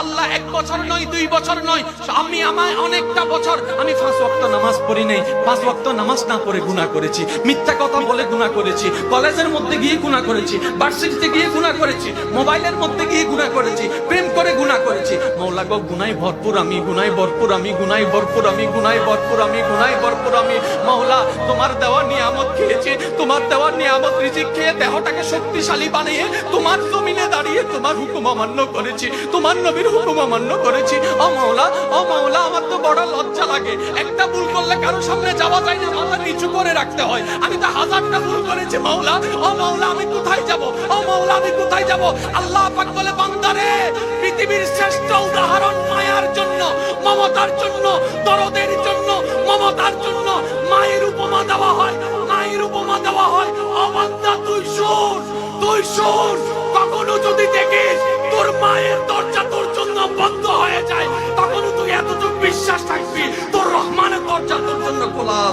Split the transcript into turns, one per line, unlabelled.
আল্লাহ এক বছর নয়, দুই বছর নয়। আমি আমায় অনেকটা বছর, আমি পাঁচ ওয়াক্ত নামাজ পড়ি নাই, পাঁচ ওয়াক্ত নামাজ না পড়ে গুনাহ করেছি। মিথ্যা কথা বলে গুনাহ করেছি, কলেজের মধ্যে গিয়ে গুনাহ করেছি, ভার্সিটিতে গিয়ে গুনাহ করেছি, মোবাইলের মধ্যে গিয়ে গুনাহ করেছি, প্রেম করে গুনাহ করেছি। মৌলা গো গুনাই ভরপুর আমি গুনাই ভরপুর আমি গুনাই ভরপুর আমি গুনাই ভরপুর আমি গুনাই ভরপুর আমি। মৌলা, তোমার দেওয়া নিয়ামত খেয়েছি, তোমার দেওয়া নিয়ামত রিজিক খেয়ে দেহটাকে শক্তিশালী বানিয়ে তোমার জমিনে দাঁড়িয়ে তোমার হুকুম অমান্য করেছি। তোমার নবীর হুকুম অমান্য করেছি। ও মাওলা ও মাওলা আমার তো বড় লজ্জা লাগে। একটা ভুল করলে কারও সামনে যাওয়া যায় না, মাথা নিচু করে রাখতে হয়। আমি তো হাজারটা ভুল করেছি মাওলা ও মাওলা আমি কোথায় যাব? ও মাওলা আমি কোথায় যাব? আল্লাহ পাক বলে, বান্দারে, পৃথিবীর শ্রেষ্ঠ উদাহরণ মায়ার জন্য, মমতার জন্য, দরদের জন্য, মমতার জন্য মায়ের উপমা দেওয়া হয়। মায়ের উপমা দেওয়া হয়। অবান্দা তুই শোন তুই শোন। কখনো যদি Coca-Cola,